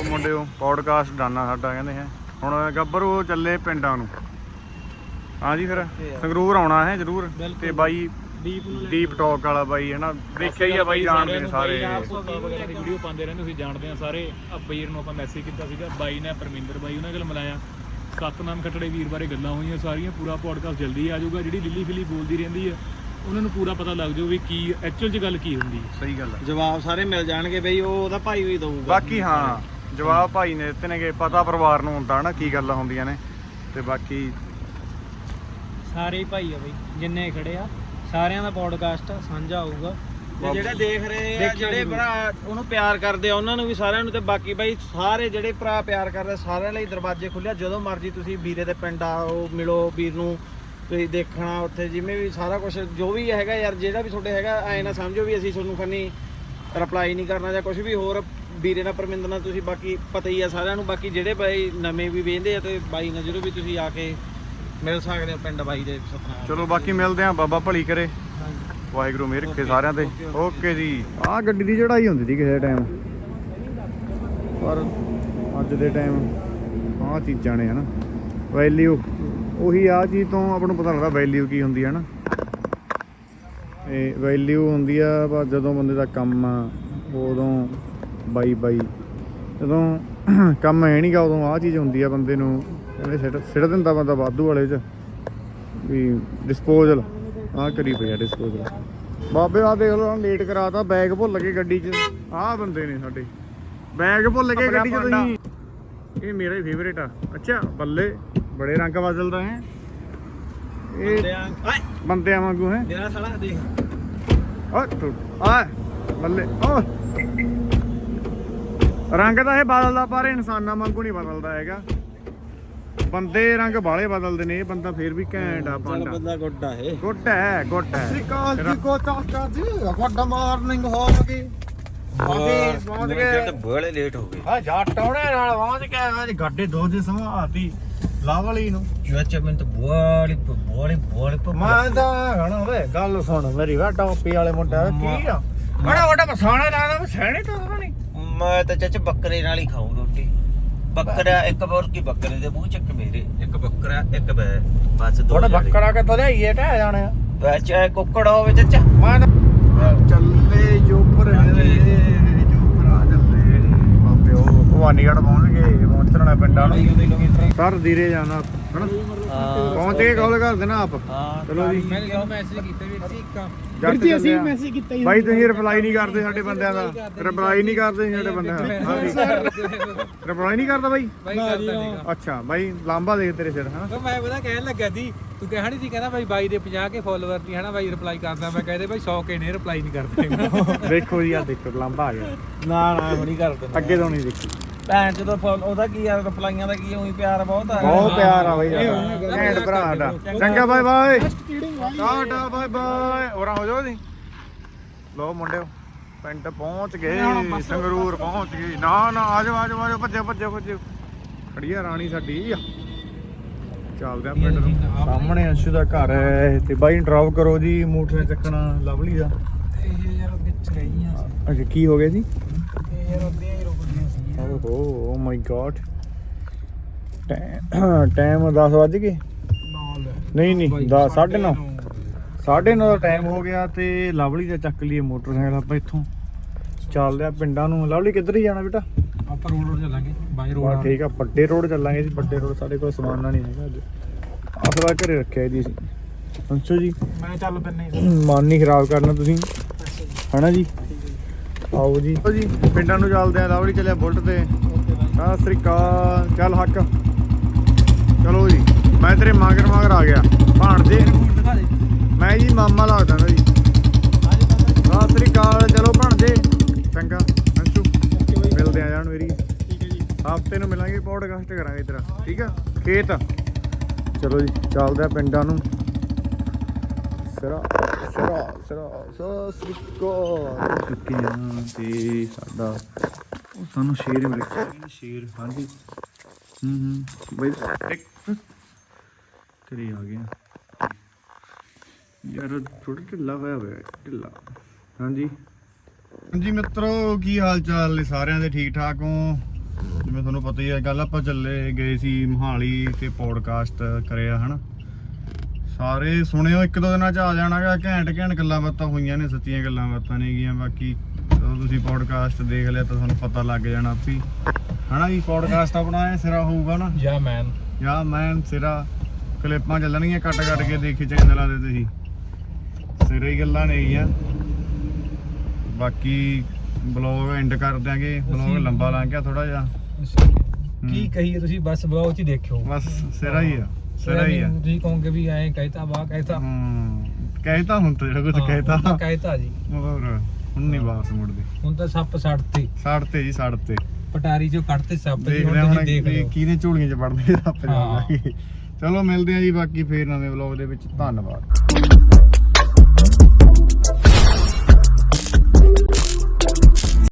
ਲੋ ਮੁੰਡਿਓ ਪੌਡਕਾਸਟ ਡਾਨਾ ਸਾਡਾ ਕਹਿੰਦੇ ਹੈ। ਹੁਣ ਗੱਭਰੂ ਚੱਲੇ ਪਿੰਡਾਂ ਨੂੰ। ਹਾਂਜੀ ਫਿਰ ਸੰਗਰੂਰ ਆਉਣਾ ਹੈ ਜਰੂਰ। ਤੇ ਬਾਈ ਦੀਪ ਨੂੰ ਡੀਪ ਟਾਕ ਵਾਲਾ ਬਾਈ ਹੈ ਨਾ? ਦੇਖਿਆ ਹੀ ਆ ਬਾਈ ਜਾਣਦੇ ਨੇ ਸਾਰੇ ਵੀਡੀਓ ਪਾਉਂਦੇ ਰਹਿੰਦੇ ਤੁਸੀਂ ਜਾਣਦੇ ਆ ਸਾਰੇ। ਆ ਵੀਰ ਨੂੰ ਆਪਾਂ ਮੈਸੇਜ ਕੀਤਾ ਸੀਗਾ ਬਾਈ ਨੇ ਪਰਮਿੰਦਰ ਬਾਈ ਉਹਨਾਂ ਕੋਲ ਮਿਲਾਇਆ। ਸਤਨਾਮ ਖੱਟੜੇ ਵੀਰ ਬਾਰੇ ਗੱਲਾਂ ਹੋਈਆਂ ਸਾਰੀਆਂ ਪੂਰਾ ਪੋਡਕਾਸਟ ਜਲਦੀ ਆ ਜਾਊਗਾ। ਜਿਹੜੀ ਲਿਲੀ ਫਿਲੀ ਬੋਲਦੀ ਰਹਿੰਦੀ ਆ ਉਹਨਾਂ ਨੂੰ ਪੂਰਾ ਪਤਾ ਲੱਗ ਜਾਊ ਵੀ ਕੀ ਐਕਚੁਅਲ 'ਚ ਗੱਲ ਕੀ ਹੁੰਦੀ ਹੈ ਸਹੀ ਗੱਲ ਹੈ ਜਵਾਬ ਸਾਰੇ ਮਿਲ ਜਾਣਗੇ ਬਈ ਉਹ ਉਹਦਾ ਭਾਈ ਵੀ ਦਊਗਾ। ਬਾਕੀ ਹਾਂ ਜਵਾਬ ਭਾਈ ਨੇ ਦਿੱਤੇ ਨੇਗੇ ਪਤਾ ਪਰਿਵਾਰ ਨੂੰ ਹੁੰਦਾ ਨਾ ਕੀ ਗੱਲਾਂ ਹੁੰਦੀਆਂ ਨੇ। ਤੇ ਬਾਕੀ ਸਾਰੇ ਹੀ ਭਾਈ ਆ ਬਈ ਜਿੰਨੇ ਖੜੇ ਆ ਸਾਰਿਆਂ ਦਾ ਪੋਡਕਾਸਟ ਸਾਂਝਾ ਹੋਊਗਾ। ਤੇ ਜਿਹੜੇ ਦੇਖ ਰਹੇ ਆ ਜਿਹੜੇ ਭਰਾ ਉਹਨੂੰ ਪਿਆਰ ਕਰਦੇ ਆ ਉਹਨਾਂ ਨੂੰ ਵੀ ਸਾਰਿਆਂ ਨੂੰ ਤੇ ਬਾਕੀ ਬਾਈ ਸਾਰੇ ਜਿਹੜੇ ਭਰਾ ਪਿਆਰ ਕਰਦੇ ਸਾਰਿਆਂ ਲਈ ਦਰਵਾਜ਼ੇ ਖੁੱਲਿਆ ਜਦੋਂ ਮਰਜ਼ੀ ਤੁਸੀਂ ਵੀਰੇ ਦੇ ਪਿੰਡ ਆਓ ਮਿਲੋ ਵੀਰ ਨੂੰ ਤੁਸੀਂ ਦੇਖਣਾ ਉੱਥੇ ਜਿਵੇਂ ਵੀ ਸਾਰਾ ਕੁਝ ਜੋ ਵੀ ਹੈਗਾ ਯਾਰ ਜਿਹੜਾ ਵੀ ਤੁਹਾਡੇ ਹੈਗਾ ਐ ਨਾ ਸਮਝੋ ਵੀ ਅਸੀਂ ਤੁਹਾਨੂੰ ਖੰਨੀ ਰਿਪਲਾਈ ਨਹੀਂ ਕਰਨਾ ਜਾਂ ਕੁਝ ਵੀ ਹੋਰ ਵੀਰੇ ਨਾਲ ਪਰਮਿੰਦਰ ਨਾਲ ਤੁਸੀਂ ਬਾਕੀ ਪਤਾ ਹੀ ਆ ਸਾਰਿਆਂ ਨੂੰ ਬਾਕੀ ਜਿਹੜੇ ਬਾਈ ਨਵੇਂ ਵੀ ਵੇਂਦੇ ਆ ਤੇ ਬਾਈ ਨਾਲ ਜਦੋਂ ਵੀ ਤੁਸੀਂ ਆ ਕੇ ਮਿਲ ਸਕਦੇ ਹੋ ਪਿੰਡ ਬਾਈ ਦੇ ਸਤਨਾਮ। ਚਲੋ ਬਾਕੀ ਮਿਲਦੇ ਆ ਬਾਬਾ ਭਲੀ ਕਰੇ। ਵਾਹਿਗੁਰੂ ਮਿਹਰ ਰੱਖੇ ਸਾਰਿਆਂ ਤੇ। ਓਕੇ ਜੀ। ਆਹ ਗੱਡੀ ਦੀ ਚੜਾਈ ਹੁੰਦੀ ਸੀ ਕਿਸੇ ਟਾਈਮ ਪਰ ਅੱਜ ਦੇ ਟਾਈਮ ਆਹ ਚੀਜ਼ਾਂ ਨੇ ਹਨਾ। ਵੈਲਿਊ ਉਹੀ ਆ ਚੀਜ਼ ਤੋਂ ਆਪਾਂ ਨੂੰ ਪਤਾ ਲੱਗਦਾ ਵੈਲਿਊ ਕੀ ਹੁੰਦੀ ਹੈ ਨਾ ਇਹ ਵੈਲਿਊ ਹੁੰਦੀ ਆ ਬਸ ਜਦੋਂ ਬੰਦੇ ਦਾ ਕੰਮ ਆ ਉਦੋਂ ਬਾਈ ਬਾਈ। ਜਦੋਂ ਕੰਮ ਹੈ ਨਹੀਂਗਾ ਉਦੋਂ ਆ ਚੀਜ਼ ਹੁੰਦੀ ਆ ਬੰਦੇ ਨੂੰ ਕਹਿੰਦੇ ਸਿੱਟ ਦਿੰਦਾ ਬੰਦਾ ਵਾਧੂ ਵਾਲੇ ਚ ਵੀ ਡਿਸਪੋਜ਼ਲ ਆ ਕਰੀ ਪਿਆ ਡਿਸਪੋਜ਼ਲ ਬਾਬੇ ਆ ਦੇਖ ਲਓ ਲੇਟ ਕਰਾਤਾ ਬੈਗ ਭੁੱਲ ਕੇ ਗੱਡੀ 'ਚ। ਆਹ ਬੰਦੇ ਨੇ ਸਾਡੇ। ਬੈਗ ਭੁੱਲ ਕੇ ਗੱਡੀ 'ਚ ਤੁਸੀਂ। ਇਹ ਮੇਰਾ ਹੀ ਫੇਵਰੇਟ ਆ। ਅੱਛਾ ਬੱਲੇ ਬੜੇ ਰੰਗ ਬਦਲਦਾ ਹੈ। ਇਹ ਬੰਦਿਆਂ ਵਾਂਗੂ ਹੈ। ਮੇਰਾ ਸਾਲਾ ਦੇਖ। ਤੂੰ ਆ ਬੱਲੇ ਓ ਰੰਗ ਤਾਂ ਇਹ ਬਦਲਦਾ ਪਰ ਇਨਸਾਨਾਂ ਵਾਂਗੂ ਨਹੀਂ ਬਦਲਦਾ ਹੈਗਾ। ਬੰਦੇ ਰੰਗ ਬਾਲੇ ਬਦਲਦੇ ਨੇ ਇਹ ਬੰਦਾ ਫੇਰ ਵੀ ਘੈਂਟ ਆ ਚੱਲ ਪਾਂਡਾ। ਬੰਦਾ ਗੋਡਾ ਹੈ ਗੁੱਟ ਹੈ ਗੁੱਟ ਹੈ ਸ੍ਰੀਕਾਲ ਜੀ ਕੋ ਚਾਚਾ ਜੀ ਗੁੱਡ ਮਾਰਨਿੰਗ ਹੋ ਗਈ ਬਾਬੇ ਪਹੁੰਚ ਗਏ ਬੜੇ ਲੇਟ ਹੋ ਗਏ। ਆ ਜੱਟ ਆਉਣੇ ਨਾਲ ਪਹੁੰਚ ਗਏ ਅੱਜ ਗੱਡੇ ਦੋ ਜੀ ਸਮਾਤੀ ਲਾਹ ਵਾਲੀ ਨੂੰ ਚਾਚਾ ਮੈਂ ਤਾਂ ਬੋੜੀ ਬੋੜੀ ਬੋੜੀ ਮੈਂ ਤਾਂ ਹਣਾ ਵੇ ਗੱਲ ਸੁਣ ਮੇਰੀ ਵਾ ਟੋਪੀ ਵਾਲੇ ਮੁੰਡਾ ਕੀ ਆ? ਬੜਾ ਵੱਡਾ ਪਸਾਣਾ ਲਾਦਾ ਸਹਿਣੇ ਤੋਂ ਨਹੀਂ। ਮੈਂ ਤਾਂ ਚਾਚਾ ਬੱਕਰੇ ਨਾਲ ਹੀ ਖਾਉਂ ਰੋਟੀ। ਬੱਕਰਾ ਇੱਕ ਮੁਰਗੀ ਬੱਕਰੇ ਦੇ ਮੂੰਹ ਚੱਕ ਮੇਰੇ। ਇੱਕ ਬੱਕਰਾ ਇੱਕ ਬੈ। ਬਸ ਦੋ। ਬੱਕਰਾ ਕਿੱਥੋਂ ਲਿਆਈਏ ਟਹਿ ਜਾਣੇ ਆ। ਚਾਹੇ ਕੁੱਕੜ ਹੋਵੇ ਚਾਚਾ। ਮੈਂ ਚੱਲੇ ਜੋ ਪਰ ਜੋ ਪਰ ਆ ਚੱਲੇ। ਬਾਬੇ ਉਹ ਭਵਾਨੀਗੜ੍ਹ ਪਹੁੰਚ ਗਏ। ਪਹੁੰਚਣਾ ਪਿੰਡਾਂ ਨੂੰ। ਸਰ ਧੀਰੇ ਜਾਣਾ ਹਨਾ? ਪਹੁੰਚ ਗਏ ਕਾਲ ਕਰ ਦੇਣਾ ਆਪ? ਹਾਂ ਚਲੋ ਜੀ। ਮੈਂ ਕਿਹਾ ਮੈਸੇਜ ਕੀਤੇ ਵੀ ਠੀਕ ਆ ਜੱਟ ਅਸੀਂ ਮੈਸੇਜ ਕੀਤਾ ਹੀ ਬਾਈ ਤੁਸੀਂ ਰਿਪਲਾਈ ਨਹੀਂ ਕਰਦੇ ਸਾਡੇ ਬੰਦਿਆਂ ਦਾ। ਰਿਪਲਾਈ ਨਹੀਂ ਕਰਦੇ ਜੀ ਸਾਡੇ ਬੰਦਿਆਂ ਦਾ। ਰਿਪਲਾਈ ਨਹੀਂ ਕਰਦਾ ਬਾਈ? ਕਰਦਾ ਅੱਛਾ ਬਾਈ ਲਾਂਬਾ ਦੇਖ ਤੇਰੇ ਸਿਰ ਹਨਾ? ਮੈਂ ਪਤਾ ਕਹਿਣ ਲੱਗਾ ਸੀ ਤੂੰ ਕਹਿਣੀ ਸੀ ਕਹਿੰਦਾ ਬਾਈ ਬਾਈ ਦੇ 50 ਕੇ ਫਾਲੋਅਰ ਦੀ ਹਨਾ ਬਾਈ ਰਿਪਲਾਈ ਕਰਦਾ। ਮੈਂ ਕਹਿੰਦੇ ਬਾਈ 100 ਕੇ ਨੇ ਰਿਪਲਾਈ ਨਹੀਂ ਕਰਦੇ। ਦੇਖੋ ਜੀ ਆ ਦੇਖੋ ਲਾਂਬਾ ਆ ਗਿਆ। ਨਾ ਨਾ ਹੁਣੀ ਕਰ ਦਿੰਦਾ ਅੱਗੇ ਤੋਂ ਨਹੀਂ ਦੇਖੀ। ਭੈਣ ਜਦੋਂ ਉਹਦਾ ਕੀ ਆ ਰਿਪਲਾਈਆਂ ਦਾ ਕੀ ਉਹੀ ਪਿਆਰ ਬਹੁਤ ਆ। ਬਹੁਤ ਪਿਆਰ ਆ ਬਾਈ ਘੈਂਟ ਭਰਾ ਸਾਡਾ। ਚੰਗਾ। Bye bye. Tata bye bye. ਹੋਰਾਂ ਹੋ ਜਾਓ ਜੀ ਲੋ ਮੁੰਡਿਓ ਪਿੰਡ ਪਹੁੰਚ ਗਏ ਸੰਗਰੂਰ ਪਹੁੰਚ ਗਏ। ਨਾ ਨਾ ਆ ਜਾਓ ਆ ਜਾਓ ਆ ਜਾਓ ਭੱਜੋ ਭੱਜੋ ਭੱਜੋ ਖੜੀ ਆ ਰਾਣੀ ਸਾਡੀ। ਚੱਲਦੇ ਆ ਪਿੰਡ ਨੂੰ। ਸਾਹਮਣੇ ਅੰਸ਼ੂ ਦਾ ਘਰ ਹੈ ਤੇ ਬਾਈ ਡਰਾਪ ਕਰੋ ਜੀ। ਮੋਟਰ ਚੱਕਣਾ ਲਵਲੀ ਦਾ। ਇਹ ਯਾਰ ਵਿੱਚ ਗਈਆਂ ਅੱਛਾ ਕੀ ਹੋ ਗਿਆ ਜੀ ਇਹ ਯਾਰ ਅੱਧੀਆਂ ਹੀ ਰੁਕਦੀਆਂ ਸੀ ਓਹੋ ਓ ਮਾਈ ਗॉड ਟਾਈਮ 10 ਵੱਜ ਗਏ? ਨਹੀਂ ਨਹੀਂ 10 9:30 ਸਾਢੇ ਨੌ। ਦਾ ਟਾਈਮ ਹੋ ਗਿਆ ਤੇ ਲਵਲੀ ਦਾ ਚੱਕ ਲਈਏ ਮੋਟਰਸਾਈਕਲ ਆਪਾਂ ਇੱਥੋਂ। ਚੱਲਦੇ ਆ ਪਿੰਡਾਂ ਨੂੰ। ਲਵਲੀ ਕਿੱਧਰ ਹੀ ਜਾਣਾ ਬੇਟਾ? ਆਪਾਂ ਰੋਡ ਰੋਡ ਚੱਲਾਂਗੇ ਬਾਈ ਰੋਡ ਠੀਕ ਆ ਵੱਡੇ ਰੋਡ ਚੱਲਾਂਗੇ ਜੀ ਵੱਡੇ ਰੋਡ ਸਾਡੇ ਕੋਲ ਸਮਾਨ ਨਹੀਂ ਹੈਗਾ ਅੱਜ। ਅਸਲਾ ਘਰੇ ਰੱਖਿਆ ਜੀ ਅਸੀਂ। ਅੰਸ਼ੋ ਜੀ। ਮੈਂ ਚੱਲ ਪੈਨੇ ਮਨ ਨਹੀਂ ਖਰਾਬ ਕਰਨਾ ਤੁਸੀਂ। ਹਨਾ ਜੀ? ਆਓ ਜੀ। ਆਓ ਜੀ, ਪਿੰਡਾਂ ਨੂੰ ਚੱਲਦੇ ਆ ਲਵਲੀ ਚੱਲਿਆ ਬੁਲਟ ਤੇ। ਸਤਿ ਸ੍ਰੀ ਅਕਾਲ, ਚੱਲ ਹੱਕ। ਚਲੋ ਜੀ, ਮੈਂ ਤੇਰੇ ਮਾਗਰ ਮਾਗਰ ਆ ਗਿਆ। ਭਾਣਜੇ। ਦਿਖਾ ਦੇ ਮੈਂ ਜੀ ਮਾਮਾ ਲੱਗਦਾ ਨਾ ਜੀ। ਸਤਿ ਸ੍ਰੀ ਅਕਾਲ, ਚਲੋ ਭਾਣਜੇ। ਚੰਗਾ, ਅੰਸ਼ੂ। ਮਿਲਦੇ ਆ ਜਾਣ ਮੇਰੀ। ਠੀਕ ਹੈ ਜੀ ਹਫ਼ਤੇ ਨੂੰ ਮਿਲਾਂਗੇ ਪੋਡਕਾਸਟ ਕਰਾਂਗੇ ਤੇਰਾ। ਠੀਕ ਆ? ਖੇਤ। ਚਲੋ ਜੀ, ਚੱਲਦੇ ਆ ਪਿੰਡਾਂ ਨੂੰ। ਸਰਾ ਸਰਾ ਸਰਾ ਸਤਿ ਸ੍ਰੀ ਅਕਾਲ ਚੁੱਕੇ ਆ ਤੇ ਸਾਡਾ ਉਹ ਸਾਨੂੰ ਸ਼ੇਰ ਮਿਲਿਆ ਸ਼ੇਰ ਹਾਂਜੀ। ਹੂੰ ਹੂੰ। ਬਈ ਇੱਕ ਕਰੀ ਆ ਗਿਆ ਯਾਰ ਥੋੜਾ ਢਿੱਲਾ ਹੋਇਆ ਢਿੱਲਾ। ਹਾਂਜੀ। ਹਾਂਜੀ ਮਿੱਤਰੋ ਕੀ ਹਾਲ ਚਾਲ ਨੇ ਸਾਰਿਆਂ ਦੇ? ਠੀਕ ਠਾਕ ਹੋ? ਜਿਵੇਂ ਤੁਹਾਨੂੰ ਪਤਾ ਹੀ ਹੈ ਗੱਲ ਆਪਾਂ ਚੱਲੇ ਗਏ ਸੀ ਮਹਾਲੀ ਤੇ ਪੋਡਕਾਸਟ ਕਰਿਆ ਹਨਾ? ਸਾਰੇ ਸੁਣਿਓ ਇੱਕ ਦੋ ਦਿਨਾਂ ਚ ਆ ਜਾਣਾਗਾ। ਘੈਂਟ ਘੈਂਟ ਗੱਲਾਂ ਬਾਤਾਂ ਹੋਈਆਂ ਨੇ ਸੱਚੀਆਂ ਗੱਲਾਂ ਬਾਤਾਂ ਨੇ ਗੀਆਂ। ਬਾਕੀ ਜਦੋਂ ਤੁਸੀਂ ਪੋਡਕਾਸਟ ਦੇਖ ਲਿਆ ਤਾਂ ਤੁਹਾਨੂੰ ਪਤਾ ਲੱਗ ਜਾਣਾ ਆਪੀ ਹਨਾ ਜੀ ਪੋਡਕਾਸਟ ਆਪਣਾ ਇਹ ਸਿਰਾ ਹੋਊਗਾ ਨਾ। ਯਾ ਮੈਨ। ਯਾ ਮੈਨ ਸਿਰਾ। ਕਲਿੱਪਾਂ ਚੱਲਣਗੀਆਂ ਕੱਟ ਕੱਟ ਕੇ ਦੇਖੀ ਚੈਨਲਾਂ ਤੇ ਤੁਸੀਂ। ਸਿਰੇ ਹੀ ਗੱਲਾਂ ਨੇ ਗੀਆਂ। ਬਾਕੀ ਬਲੌਗ ਐਂਡ ਕਰ ਦਿਆਂਗੇ। ਬਲੌਗ ਲੰਬਾ ਲੰਘ ਗਿਆ ਥੋੜਾ ਜਿਹਾ। ਕੀ ਕਹੀਏ ਤੁਸੀਂ ਬਸ ਬਲੌਗ 'ਚ ਹੀ ਦੇਖਿਓ। ਬਸ ਸਿਰਾ ਹੀ ਆ। ਸਿਰਾ ਹੀ ਆ। ਤੁਸੀਂ ਕਹੋਗੇ ਵੀ ਐਂ ਕਹਿਤਾ ਵਾ ਕਹਿਤਾ। ਹੂੰ ਕਹਿਤਾ ਹੁਣ ਤਾਂ ਜਿਹੜਾ ਕੁਝ ਕਹਿਤਾ। ਕਹਿਤਾ ਜੀ। ਹੋਰ ਹੁਣ ਨਹੀਂ ਵਾਪਸ ਮੁੜਦੇ। ਹੁਣ ਤਾਂ ਸੱਪ ਸੜਤੇ। ਸਾੜ ਤੇ ਜੀ ਸਾੜ ਤੇ ਪਟਾਰੀ 'ਚੋਂ ਕੱਢਤੇ ਸੱਪ ਜੀ ਦੇਖ ਹੁਣ ਲਿਆ ਹੁਣ ਤੁਸੀਂ ਦੇਖ ਕੀ- ਲਿਓ। ਕਿਹਦੇ ਝੋਲੀਆਂ 'ਚ ਵੜਦੇ ਸੱਪ ਹਾਂ। ਜਾ। ਕੇ ਚਲੋ ਮਿਲਦੇ ਆ ਜੀ ਬਾਕੀ ਫੇਰ ਨਵੇਂ ਵਲੌਗ ਦੇ ਵਿੱਚ। ਧੰਨਵਾਦ।